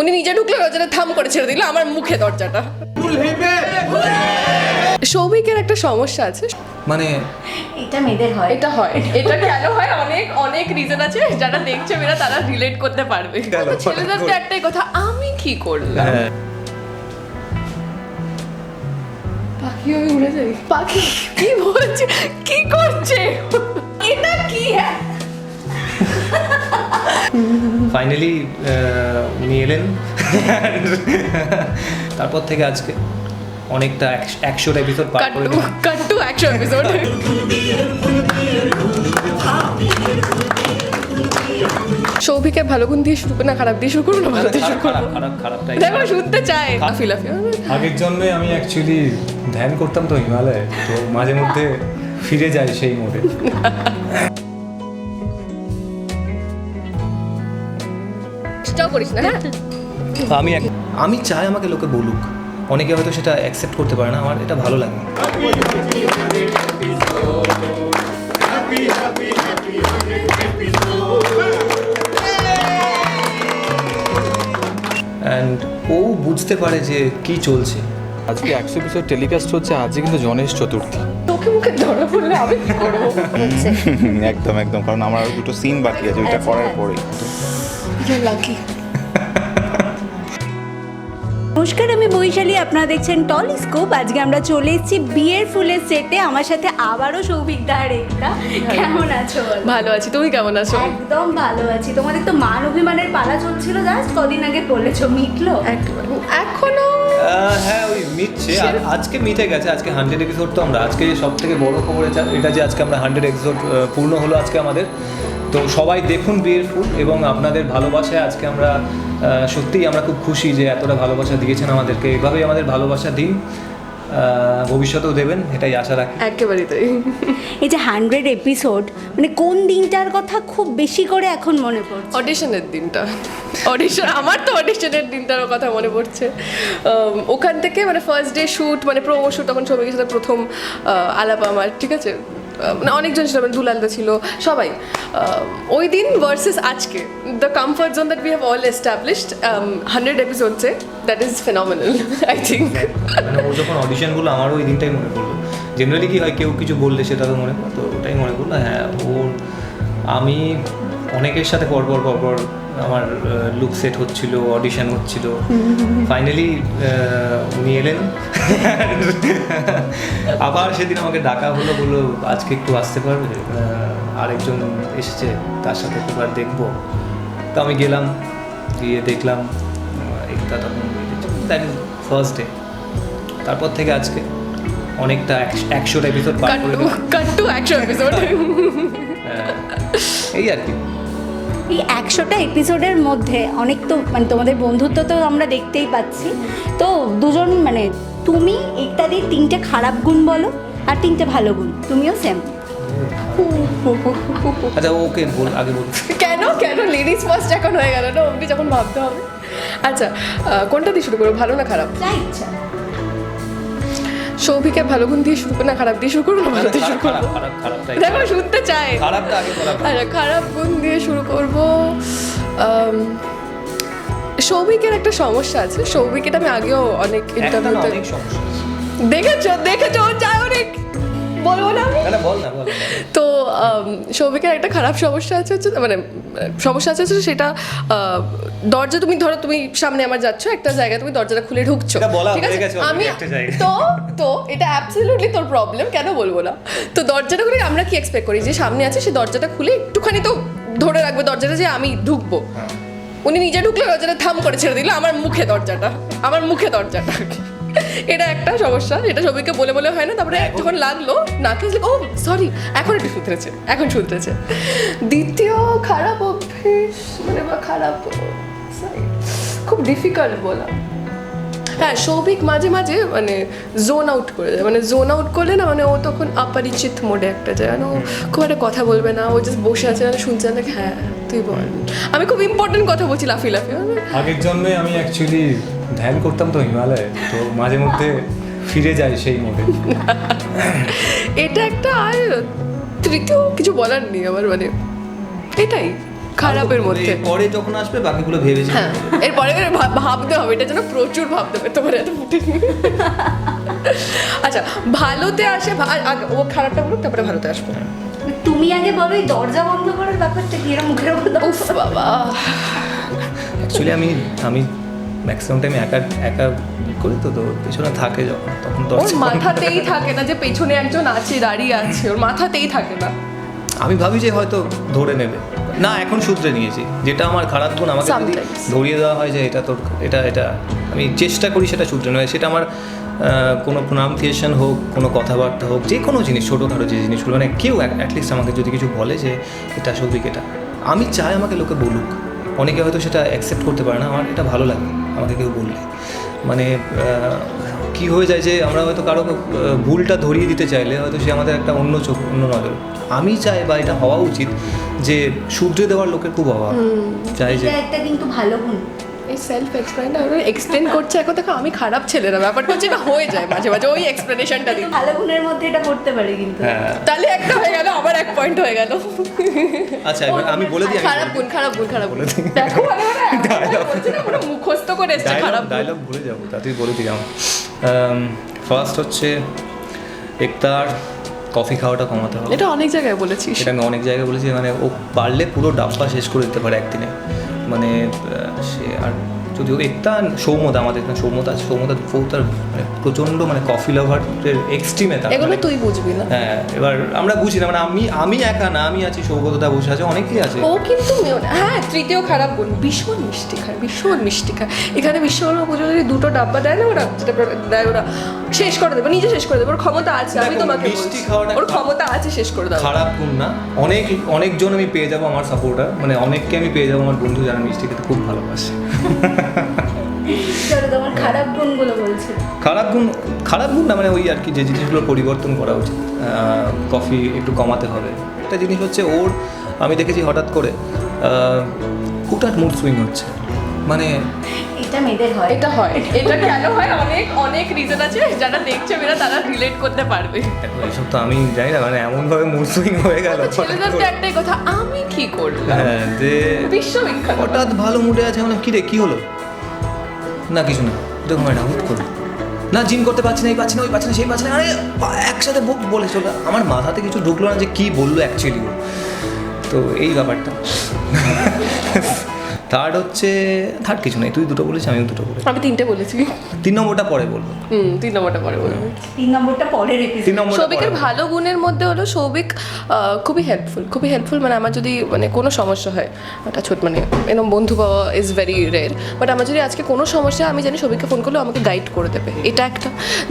উনি নিজে ঢুকলে দরজাটা থাম করে ছেড়ে দিল আমার মুখে দরজাটা। সৌভিকের একটা সমস্যা আছে। মানে এটা মেয়েদের হয়। এটা হয়। এটা কেন হয়? অনেক অনেক রিজন আছে। যারা দেখছে মেয়েরা তারা রিলেট করতে পারবে? ছেলেদের তো একটাই কথা আমি কি করলাম? হ্যাঁ। পাখি আমি উড়ে যাই পাখি? কি বলছে? কি করছে? এটা কি? হ্যাঁ ফাইনালি উনি এলেন। তারপর থেকে আজকে অনেকটা একশোটা এপিসোড পার করে কাট্টু দিলাম। একশো এপিসোড সৌভিকে ভালো গুণ দিয়ে শুরু না খারাপ দিয়ে শুরু করব না ভালো দিয়ে শুরু খারাপ করব খারাপ দেখো শুনতে চাই লাফি লাফি আগের জন্মে আমি অ্যাকচুয়ালি ধ্যান করতাম তো হিমালয়ে তো মাঝে মধ্যে ফিরে যাই সেই মোড়ে। করিস না হ্যাঁ? আমি এক- আমি চাই আমাকে লোকে বলুক। অনেকে হয়তো সেটা অ্যাকসেপ্ট করতে পারে না আমার এটা ভালো লাগে। অ্যান্ড ও বুঝতে পারে যে কি চলছে। আজকে একশো এপিসোড টেলিকাস্ট হচ্ছে আজকে কিন্তু গণেশ চতুর্থী। তোকে মুখে ধরা পড়লে আমি কি করব? একদম একদম কারণ আমার আরও দুটো সিন বাকি আছে ওইটা করার পরে। লাকি বৈশালী আপনারা দেখছেন টলিস্কোপ আজকে আমরা চলে এসেছি বিয়ের ফুলের সেটে। আমার সাথে আবারও সৌভিক দার একটা কেমন আছো ভালো আছি। তুমি কেমন আছো? একদম ভালো আছি। তোমাদের তো মান অভিমানের পালা চলছিল জাস্ট। কদিন আগে বলেছ মিটলো। এখনও? হ্যাঁ ওই মিটছে। আর আজকে মিটে গেছে। আজকে হান্ড্রেড এপিসোড তো আমরা। আজকে সব থেকে বড় খবর এটা এটা যে আজকে আমরা হান্ড্রেড এপিসোড পূর্ণ হলো আজকে আমাদের। তো সবাই দেখুন বিয়ের ফুল এবং আপনাদের ভালোবাসায় আজকে আমরা সত্যিই আমরা খুব খুশি যে এতটা ভালোবাসা দিয়েছেন আমাদেরকে। এভাবেই আমাদের ভালোবাসা দিন ভবিষ্যতেও দেবেন এটাই আশা রাখি। একেবারেই তাই। এই যে হান্ড্রেড এপিসোড মানে কোন দিনটার কথা খুব বেশি করে এখন মনে পড়ছে? অডিশনের দিনটা। অডিশন আমার তো অডিশনের দিনটার কথা মনে পড়ছে। ওখান থেকে মানে ফার্স্ট ডে শ্যুট মানে প্রোমো শ্যুট তখন সবাইকে সাথে প্রথম আলাপ আমার ঠিক আছে? মানে অনেকজন ছিল মানে দুলালদা ছিল সবাই। ওই দিন ভার্সেস আজকে the comfort zone that we have all established hundred এপিসোডসে that is phenomenal I think মানে ও যখন অডিশনগুলো আমারও ওই দিনটাই মনে পড়ল। জেনারেলি কি হয় কেউ কিছু বললে সেটা তো মনে পড়ে তো ওটাই মনে পড়ল। হ্যাঁ ওর আমি অনেকের সাথে পরপর পরপর আমার লুক সেট হচ্ছিল অডিশন হচ্ছিল। ফাইনালি উনি এলেন। আবার সেদিন আমাকে ডাকা হলো বলল আজকে একটু আসতে পারবে? আরেকজন এসেছে তার সাথে একবার দেখব। তো আমি গেলাম গিয়ে দেখলাম একটা তখন দ্যাট ইজ ফার্স্ট ডে তারপর থেকে আজকে অনেকটা একশোটা এপিসোড পার করে একশো এপিসোড হ্যাঁ, এই আর কি। এই একশোটা এপিসোডের মধ্যে অনেক তো মানে তোমাদের বন্ধুত্ব তো আমরা দেখতেই পাচ্ছি। তো দুজন মানে তুমি ইত্যাদি তিনটে খারাপ গুণ বলো আর তিনটে ভালো গুণ। তুমিও সেম আচ্ছা ওকে বল আগে বল। কেন কেন? লেডিস ফার্স্ট এখন হয়ে গেল না? অমনি যখন ভাবতে হবে। আচ্ছা কোনটা দিয়ে শুরু করব ভালো না খারাপ? যা ইচ্ছা। সৌভিকে ভালো গুণ দিয়ে শুরু করো না খারাপ দিয়ে শুরু করব না ভালো দিয়ে শুরু করব দেখো শুনতে চাই। আচ্ছা খারাপ গুণ দিয়ে শুরু করব। সৌভিকের একটা সমস্যা আছে। সৌভিকের এটা আমি আগেও অনেক ইন্টারভিউতে দেখেছ দেখেছ অনেক বলব না আমি? না, না, বল না তো সৌভিকের একটা খারাপ সমস্যা আছে হচ্ছে মানে সমস্যা আছে হচ্ছে সেটা দরজা তুমি ধরো তুমি সামনে আমার যাচ্ছ একটা জায়গায় তুমি দরজাটা খুলে ঢুকছো। ঠিক আছে? আমি তো তো এটা অ্যাবসলিউটলি তোর প্রবলেম কেন বলব না? তো দরজাটা খুলে আমরা কি এক্সপেক্ট করি? যে সামনে আছে সে দরজাটা খুলে একটুখানি তো ধরে রাখবে দরজাটা যে আমি ঢুকবো। উনি নিজে ঢুকলে দরজাটা থাম করে ছেড়ে দিল আমার মুখে দরজাটা আমার মুখে দরজাটা এটা একটা সমস্যা এটা সবাইকে বলে বলে হয় না তারপরে যখন লাগল নাকে ও সরি এখন একটু শুধরেছে এখন শুধরেছে দ্বিতীয় খারাপ অভ্যেস মানে বা খারাপ খুব ডিফিকাল্ট বলা। হ্যাঁ সৌভিক মাঝে মাঝে মানে জোন আউট করে যায় মানে জোন আউট করলে না মানে ও তখন অপরিচিত মোডে একটা যায় মানে ও খুব একটা কথা বলবে না ও জাস্ট বসে আছে মানে শুনছে না হ্যাঁ তুই বল। আমি খুব ইম্পর্টেন্ট কথা বলছি লাফি লাফি মানে আগের জন্মে আমি অ্যাকচুয়ালি ধ্যান করতাম তো হিমালয়ে তো মাঝে মধ্যে ফিরে যায় সেই মোড়ে। এটা একটা আর তৃতীয় কিছু বলার নেই আমার মানে এটাই খারাপের মধ্যে। পরে যখন আসবে বাকিগুলো ভেবেছি হ্যাঁ এরপরে ভাবতে হবে এটা যেন প্রচুর ভাবতে হবে তোমার এত ফুটে। আচ্ছা ভালোতে আসে ও খারাপটা বলুক তারপরে ভালোতে আসব। তুমি আগে বলো এই দরজা বন্ধ করার ব্যাপারটা কি? এরকম মুখের উপর দাও? বাবা। অ্যাকচুয়ালি আমি আমি ম্যাক্সিমাম টাইম একা একা করি তো তো পেছনে থাকে যখন তখন দরজা মাথাতেই থাকে না যে পেছনে একজন আছে দাঁড়িয়ে আছে ওর মাথাতেই থাকে না। আমি ভাবি যে হয়তো ধরে নেবে। না এখন শুধরে নিয়েছি। যেটা আমার খারাপ গুণ আমাকে যদি ধরিয়ে দেওয়া হয় যে এটা তোর এটা এটা আমি চেষ্টা করি সেটা শুধরে নয় সেটা আমার কোনো প্রোনাউন্সিয়েশন হোক কোনো কথাবার্তা হোক যে কোনো জিনিস ছোটোখাটো যে জিনিসগুলো মানে কেউ অ্যাটলিস্ট আমাকে যদি কিছু বলে যে এটা সৌভিক এটা আমি চাই আমাকে লোকে বলুক। অনেকে হয়তো সেটা অ্যাকসেপ্ট করতে পারে না। আমার এটা ভালো লাগে আমাকে কেউ বললে। মানে কি হয়ে যায় যে আমরা হয়তো কারও ভুলটা ধরিয়ে দিতে চাইলে হয়তো সে আমাদের একটা অন্য চোখ অন্য নজর। আমি চাই বা এটা হওয়া উচিত যে সূর্য দেওয়ার লোকের খুব অভাব। চাই যে একটা কিন্তু ভালো গুণ। সেলফ এক্সপ্লেন এক্সপ্লেন করছে। এখন দেখো আমি খারাপ ছেলে না ব্যাপারটা হচ্ছে এটা হয়ে যায় মাঝে মাঝে ওই এক্সপ্লেনেশনটা দিই। ভালো গুণের মধ্যে এটা পড়তে পারে কিন্তু। হ্যাঁ। তাহলে একটা হয়ে গেল আবার এক পয়েন্ট হয়ে গেল। আচ্ছা আমি বলে দিই খারাপ গুণ খারাপ গুণ খারাপ গুণ। দেখো মানে না, পুরো মুখস্থ করে এসছে খারাপ ডায়লগ ভুলে যাব তাতেই বলে দিই আমার ফার্স্ট হচ্ছে একতার কফি খাওয়াটা কমাতে হবে। এটা অনেক জায়গায় বলেছিস। সেটা আমি অনেক জায়গায় বলেছি মানে ও পারলে পুরো ডাব্বা শেষ করে দিতে পারে একদিনে। মানে সে আর যদিও একতা সৌমদা আমাদের এখানে সৌমদা আছে সৌমদা ফৌতার মানে প্রচণ্ড মানে কফি লাভারের এক্সট্রিমে তার। এগুলো মানে- তুই বুঝবি না। হ্যাঁ এবার আমরা বুঝি না মানে আমি আমি একা না আমি আছি সৌগতদা বসে আছে অনেকেই আছে। ও কিন্তু হ্যাঁ তৃতীয় খারাপ গুণ ভীষণ মিষ্টি খায় ভীষণ মিষ্টি খায় এখানে বিশ্বকর্মা পুজো যদি দুটো ডাব্বা দেয় না ওরা যেটা দেয় ওরা শেষ করে দেবে নিজে শেষ করে দেবে ওর ক্ষমতা আছে আমি তোমাকে মিষ্টি। খাওয়াটা ওর ক্ষমতা আছে শেষ করে দাও। খারাপ গুণ না অনেক অনেকজন আমি পেয়ে যাব আমার সাপোর্টার মানে অনেককে আমি পেয়ে যাব আমার বন্ধু যারা মিষ্টি খেতে খুব ভালোবাসে। খারাপ গুণ খারাপ গুণ না মানে ওই আর কি যে জিনিসগুলো পরিবর্তন করা উচিত। কফি একটু কমাতে হবে। একটা জিনিস হচ্ছে ওর, আমি দেখেছি হঠাৎ করে হুটহাট মুড সুইং হচ্ছে। মানে এটা মেয়েদের হয়। এটা হয়। এটা কেন হয়? অনেক অনেক রিজন আছে। যারা দেখছে মেয়েরা তারা রিলেট করতে পারবে। এইসব তো আমি জানি না মানে এমনভাবে মুড সুইং হয়ে গেল। ছেলেদের তো একটাই কথা আমি কি করলাম হ্যাঁ যে বিশ্ববিখ্যাত। হঠাৎ ভালো মুডে আছে মানে কি রে কি হলো? না কিছু না। এরকম একটা হুট করে। না জিম করতে পারছি না এই পাচ্ছি না ওই পাচ্ছি না সেই পাচ্ছি না আরে বা- একসাথে বুক বলে চলে আমার মাথাতে কিছু ঢুকলো না যে কি বলল অ্যাকচুয়ালি তো এই ব্যাপারটা। থার্ড হচ্ছে থার্ড কিছু নেই তুই দুটো বলেছিস আমিও দুটো বলেছি। আমি তিনটে বলেছি। তিন নম্বরটা পরে বলব। হুম তিন নম্বরটা পরে বলব। তিন নম্বরটা পরের তিন পরে সৌভিকের ভালো গুণের মধ্যে হলো সৌভিক খুবই হেল্পফুল খুবই হেল্পফুল মানে আমার যদি মানে কোনো সমস্যা হয় একটা ছোট মানে এরকম বন্ধু পাওয়া ইজ ভেরি রেয়ার বাট আমার যদি আজকে কোনো সমস্যা আমি জানি সৌভিককে ফোন করলেও আমাকে গাইড করে দেবে এটা একটা।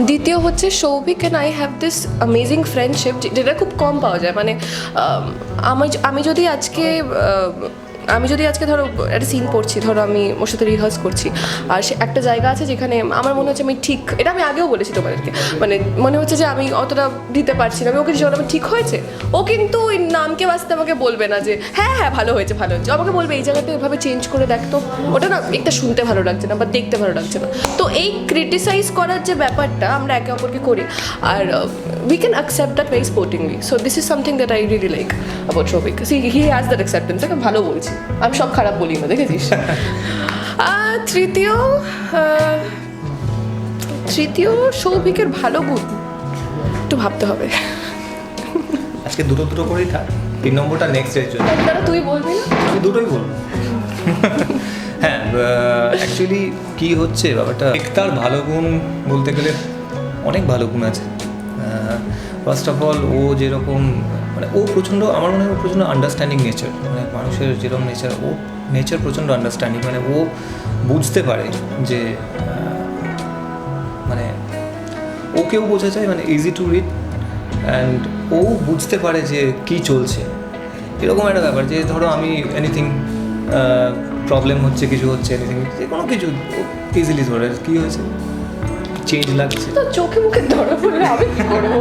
দ্বিতীয় হচ্ছে Souvik and I have this amazing friendship যেটা খুব কম পাওয়া যায় মানে আমি আমি যদি আজকে আমি যদি আজকে ধরো একটা সিন পড়ছি ধরো আমি ওর সাথে রিহার্স করছি আর সে একটা জায়গা আছে যেখানে আমার মনে হচ্ছে আমি ঠিক এটা আমি আগেও বলেছি তোমাদেরকে মানে মনে হচ্ছে যে আমি অতটা দিতে পারছি না আমি ওকে জিজ্ঞেস করলাম, ঠিক হয়েছে? ও কিন্তু ওই নামকে বাঁচতে আমাকে বলবে না যে হ্যাঁ হ্যাঁ ভালো হয়েছে ভালো হয়েছে। আমাকে বলবে এই জায়গাতে এভাবে চেঞ্জ করে দেখ তো। ওটা না একটা শুনতে ভালো লাগছে না বা দেখতে ভালো লাগছে না। তো এই ক্রিটিসাইজ করার যে ব্যাপারটা আমরা একে অপরকে করি আর we can accept that very sportingly so this is something that I really like about Souvik see he has that acceptance ভালো বলছি। আমি সব খারাপ বলি না দেখেছিস? তৃতীয় তৃতীয় সৌভিকের ভালো গুণ। একটু ভাবতে হবে। আজকে দুটো দুটো করেই থাক। তিন নম্বরটা নেক্সট এর জন্য। দাদা তুই বলবি না? আমি দুটোই বলব। হ্যাঁ অ্যাকচুয়ালি কি হচ্ছে ব্যাপারটা? একটার ভালো গুণ বলতে গেলে অনেক ভালো গুণ আছে। ফার্স্ট অফ অল ও যেরকম মানে ও প্রচণ্ড, আমার মনে হয় প্রচণ্ড আন্ডারস্ট্যান্ডিং নেচার মানে মানুষের যেরকম নেচার ও নেচার প্রচণ্ড আন্ডারস্ট্যান্ডিং মানে ও বুঝতে পারে যে মানে ওকেও বোঝা যায় মানে ইজি টু রিড অ্যান্ড ও বুঝতে পারে যে কি চলছে। এরকম একটা ব্যাপার যে ধরো আমি এনিথিং প্রবলেম হচ্ছে, কিছু হচ্ছে এনিথিং যে কোনো কিছু ইজিলি ধরে, কী হয়েছে? চেঞ্জ লাগছে। চোখে মুখে ধরা পড়লে আমি করব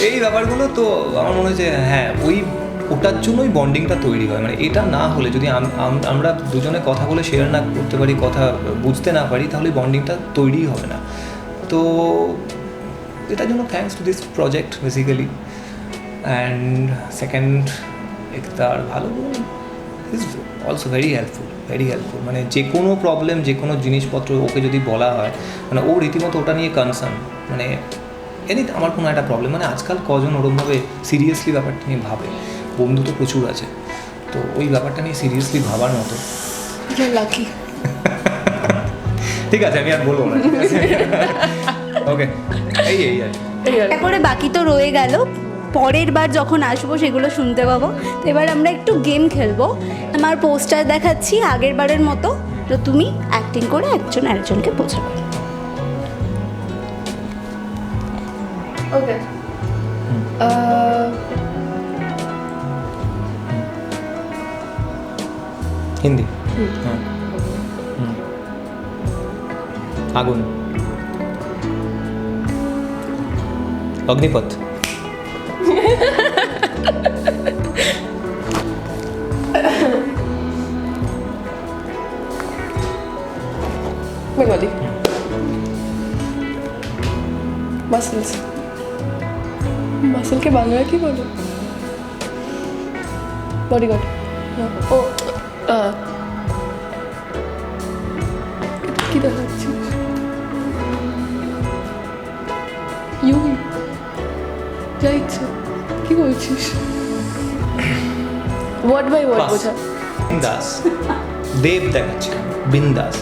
এই ব্যাপারগুলো তো আমার মনে হচ্ছে হ্যাঁ ওই ওটার জন্যই বন্ডিংটা তৈরি হয়। মানে এটা না হলে যদি আম- আম- আমরা দুজনে কথা বলে শেয়ার না করতে পারি, কথা বুঝতে না পারি, তাহলে বন্ডিংটা তৈরিই হবে না। তো এটার জন্য thanks to this project basically and second তার ভালো is also very helpful very helpful মানে যে কোনো প্রবলেম যে কোনো জিনিসপত্র ওকে যদি বলা হয় মানে ও রীতিমতো ওটা নিয়ে কনসার্ন মানে এনি আমার কোনো একটা প্রবলেম মানে আজকাল কজন ওরমভাবে সিরিয়াসলি ব্যাপারটা নিয়ে ভাবে? বন্ধু তো প্রচুর আছে। তো ওই ব্যাপারটা নিয়ে সিরিয়াসলি ভাবার মতো। লাকি ঠিক আছে আমি আর বলব না। ওকে এই এই আর করে বাকি তো রয়ে গেল। পরের বার যখন আসব সেগুলো শুনতে পাবো। তো এবার আমরা একটু গেম খেলব। আমার পোস্টার দেখাচ্ছি আগের বারের মতো। তো তুমি অ্যাক্টিং করে একজন আরেকজনকে বোঝাবে। ওকে হিন্দি হ্যাঁ হুম। আগুন অগ্নিপথ বেঙ্গলি মাসেলস মাসেলকে বাংলা কি বলো? বডিগার্ড ও কি দেখাচ্ছিস ইউই যা ইচ্ছে। কি বলছিস? Word by word. বোঝা। বিন্দাস। দেব দেখাচ্ছে। বিন্দাস।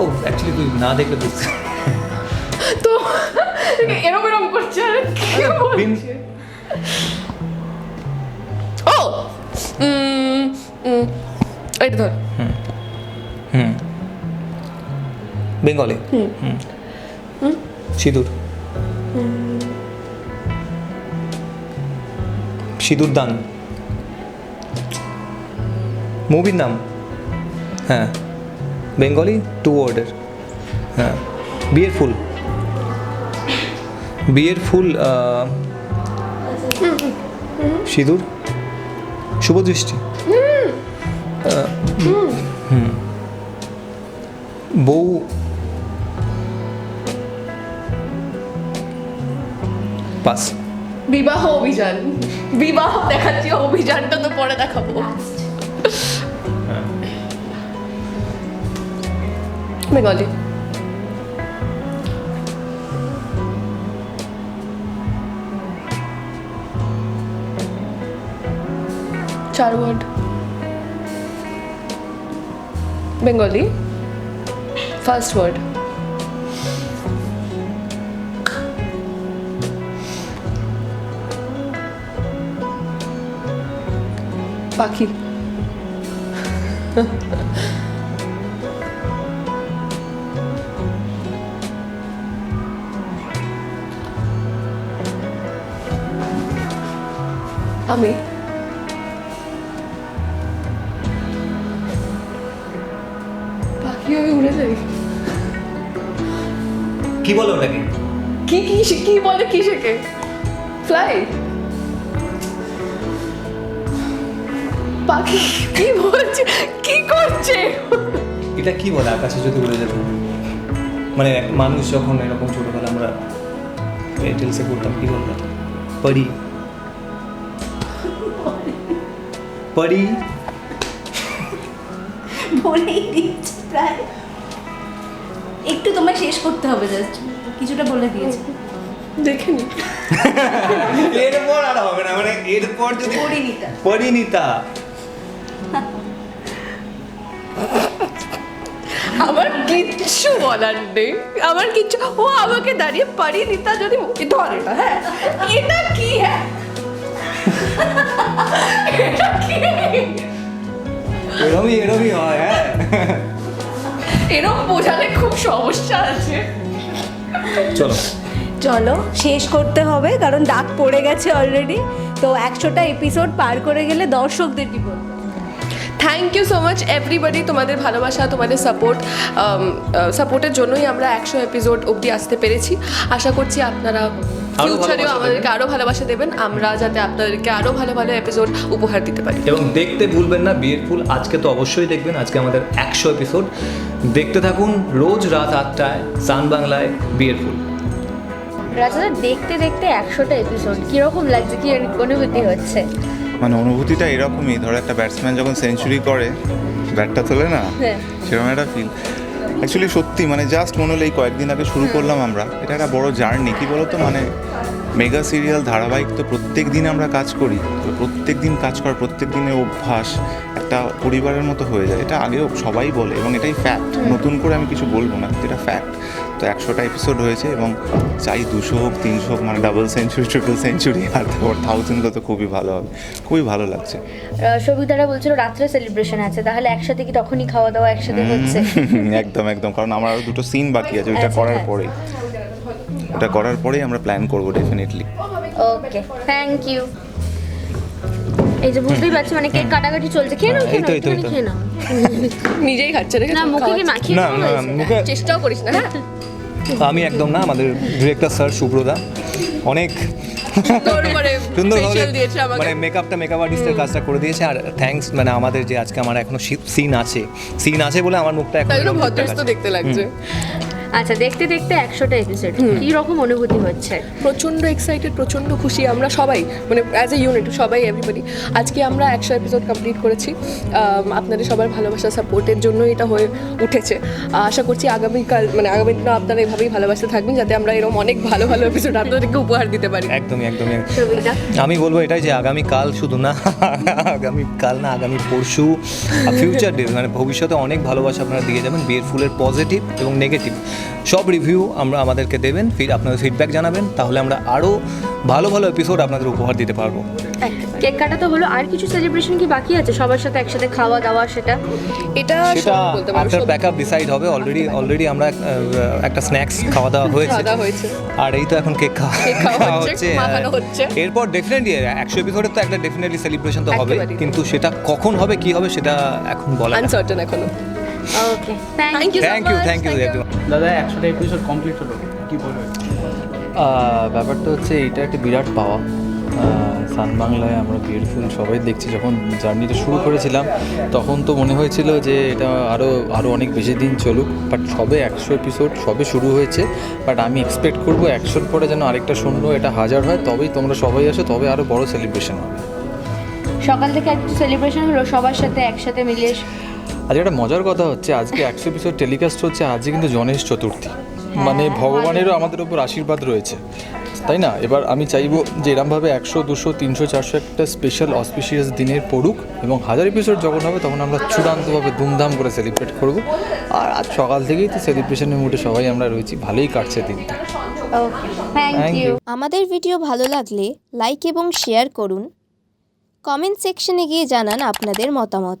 ও অ্যাকচুয়ালি তুই না দেখলে বুঝতে তো এরম এরম করছে আর কি বলছে? ও! এটা ধর। হুম বেঙ্গলে? হুম। সিঁদুর? সিঁদুর দান। মুভির নাম? হ্যাঁ। বেঙ্গলি টু ওয়ার্ডের হ্যাঁ। বিয়ের ফুল? বিয়ের ফুল সিঁদুর? শুভ দৃষ্টি। হুম। বউ পাস। বিবাহ অভিযান। বিবাহ দেখাচ্ছি অভিযানটা তো পরে দেখাবো। বেঙ্গলি। চার ওয়ার্ড বেঙ্গলি ফার্স্ট ওয়ার্ড পাখি আমি হয়ে উড়ে যাই কি বলো ওটাকে? কি কি শি- কি বলে কি শেখে? ফ্লাই পাখি কি বলছে? কি করছে? এটা কি বলে? আকাশে যদি উড়ে যাবে। মানে এক মানুষ যখন এরকম ছোটবেলা আমরা এয়ারটেলসে করতাম কি বলতাম পড়ি পড়ি বলেই দিচ্ছি প্রায়। একটু তোমায় শেষ করতে হবে জাস্ট কিছুটা বলে দিয়েছি। দেখিনি এরপর আর হবে না মানে এরপর যদি পরিণীতা পরিণীতা আমার কিচ্ছু বলার নেই। আমার কিচ্ছু ও আমাকে দাঁড়িয়ে পারি নিতা যদি মুখে ধর এটা হ্যাঁ? এটা কি হ্যাঁ? এটা কি? এরমই এরমই হয় হ্যাঁ। এরকম বোঝালে খুব সমস্যা আছে। চলো। চলো শেষ করতে হবে কারণ দাগ পড়ে গেছে অলরেডি তো একশোটা এপিসোড পার করে গেলে দর্শকদের কি বলব? Thank you so much everybody তোমাদের ভালোবাসা তোমাদের সাপোর্ট সাপোর্টের জন্যই আমরা একশো এপিসোড অবধি আসতে পেরেছি। আশা করছি আপনারা ফিউচারেও আমাদেরকে আরও ভালোবাসা দেবেন। আমরা যাতে আপনাদেরকে আরও ভালো ভালো এপিসোড উপহার দিতে পারি। এবং দেখতে ভুলবেন না বিয়ের ফুল আজকে তো অবশ্যই দেখবেন। আজকে আমাদের একশো এপিসোড দেখতে থাকুন রোজ রাত আটটায় সান বাংলায় বিয়ের ফুল। রাজাদা দেখতে দেখতে একশোটা এপিসোড কীরকম লাগছে? কি অনুভূতি হচ্ছে? মানে অনুভূতিটা এরকমই। ধরো একটা ব্যাটসম্যান যখন সেঞ্চুরি করে ব্যাটটা তোলে না? হ্যাঁ। সেরকম একটা ফিল অ্যাকচুয়ালি সত্যি মানে জাস্ট মনে হলো এই কয়েকদিন আগে শুরু করলাম আমরা। এটা একটা বড় জার্নি কি বলতো? মানে মেগা সিরিয়াল ধারাবাহিক তো প্রত্যেক দিন আমরা কাজ করি। তো প্রত্যেক দিন কাজ করার প্রত্যেক দিনের অভ্যাস একটা পরিবারের মতো হয়ে যায়। এটা আগেও সবাই বলে এবং এটাই ফ্যাক্ট নতুন করে আমি কিছু বলব না এটা ফ্যাক্ট তো একশোটা এপিসোড হয়েছে এবং চাই দুশো হোক তিনশো হোক মানে ডাবল সেঞ্চুরি ট্রিপল সেঞ্চুরি আর তারপর থাউজেন্ড তো খুবই ভালো হবে। খুবই ভালো লাগছে। সবিতারা বলছিল রাত্রে সেলিব্রেশন আছে তাহলে একসাথে কি তখনই খাওয়া দাওয়া একসাথে হচ্ছে? একদম একদম কারণ আমার আরও দুটো সিন বাকি আছে ওইটা আচ্ছা, করার হ্যাঁ। পরেই। ওটা করার পরেই আমরা প্ল্যান করব ডেফিনেটলি ওকে থ্যাংক ইউ এই যে বুঝতেই পারছি মানে কেক কাটাকাটি চলছে। খেয়ে নাও তো। খেয়ে নাও। নিজেই খাচ্ছে না মুখে কি মাখিয়ে না না মুখে চেষ্টাও করিস না। হ্যাঁ। আমি একদম না আমাদের ডিরেক্টর স্যার সুব্রদা অনেক সুন্দর করে সুন্দর facial দিয়েছে আমাকে। মানে মেকআপটা মেকআপ আর্টিস্টের কাজটা করে দিয়েছে। আর থ্যাঙ্কস মানে আমাদের যে আজকে আমার এখনও সিন আছে। সিন আছে বলে আমার মুখটা এখন। দেখতে লাগছে। আচ্ছা দেখতে দেখতে একশোটা এপিসোড কি রকম অনুভূতি হচ্ছে? প্রচণ্ড এক্সাইটেড প্রচণ্ড খুশি। আমরা সবাই মানে অ্যাজ এ ইউনিট সবাই এভরিবডি আজকে আমরা একশো এপিসোড কমপ্লিট করেছি। আপনাদের সবার ভালোবাসা সাপোর্টের জন্য এটা হয়ে উঠেছে। আশা করছি আগামীকাল মানে আগামী দিনে আপনারা এভাবেই ভালোবাসতে থাকবেন যাতে আমরা এরকম অনেক ভালো ভালো এপিসোড আপনাদেরকে উপহার দিতে পারি। একদমই একদমই। একদমই। আমি বলব এটাই যে আগামী কাল শুধু না আগামী কাল না আগামী পরশু ফিউচার ডে মানে ভবিষ্যতে অনেক ভালোবাসা আপনারা দিয়ে যাবেন। বিয়ের ফুলের পজিটিভ এবং নেগেটিভ সব রিভিউ আমরা আমাদেরকে দেবেন ফির আপনাদের ফিডব্যাক জানাবেন তাহলে আমরা আরও ভালো ভালো এপিসোড আপনাদের উপহার দিতে পারব। কেক কাটা তো হলো আর কিছু সেলিব্রেশন কি বাকি আছে সবার সাথে একসাথে খাওয়া দাওয়া সেটা? এটা সেটা বলতে পারো আফটার ব্যাকআপ ডিসাইড হবে অলরেডি অলরেডি আমরা একটা স্ন্যাক্স খাওয়া দাওয়া হয়েছে। আর এই তো এখন কেক খাওয়া কেক খাওয়া খাওয়া হচ্ছে, এরপর ডেফিনেটলি একশো এপিসোডের তো একটা ডেফিনেটলি সেলিব্রেশন তো হবে কিন্তু সেটা কখন হবে কি হবে সেটা এখন বলা আনসার্টেন এখনও। Okay thank you thank you thank you দাদা একশোটা এপিসোড কমপ্লিট হলো। কি বলবে? ব্যাপারটা হচ্ছে এইটা একটা বিরাট পাওয়া। সান বাংলায় আমরা বিউটিফুল সবাই দেখছি। যখন জার্নিটা শুরু করেছিলাম তখন তো মনে হয়েছিল যে এটা আরও আরও অনেক বেশি দিন চলুক। বাট সবে একশো এপিসোড সবে শুরু হয়েছে। বাট আমি এক্সপেক্ট করব একশোর পরে যেন আরেকটা শূন্য এটা হাজার হয়। তবেই তোমরা সবাই আসো তবে আরও বড় সেলিব্রেশন হবে। সকাল থেকে একটু সেলিব্রেশন হলো সবার সাথে একসাথে মিলিয়ে আজ একটা মজার কথা হচ্ছে আজকে একশো এপিসোড টেলিকাস্ট হচ্ছে আজকে কিন্তু গণেশ চতুর্থী। মানে ভগবানেরও আমাদের উপর আশীর্বাদ রয়েছে। তাই না? এবার আমি চাইব যে এরমভাবে একশো দুশো তিনশো চারশো একটা স্পেশাল অসপিশিয়াস দিনের পড়ুক এবং হাজার এপিসোড যখন হবে তখন আমরা চূড়ান্তভাবে ধুমধাম করে সেলিব্রেট করব। আর আজ সকাল থেকেই তো সেলিব্রেশনের মুডে সবাই আমরা রয়েছি। ভালোই কাটছে দিনটা। থ্যাংক ইউ আমাদের ভিডিও ভালো লাগলে লাইক এবং শেয়ার করুন। কমেন্ট সেকশনে গিয়ে জানান আপনাদের মতামত।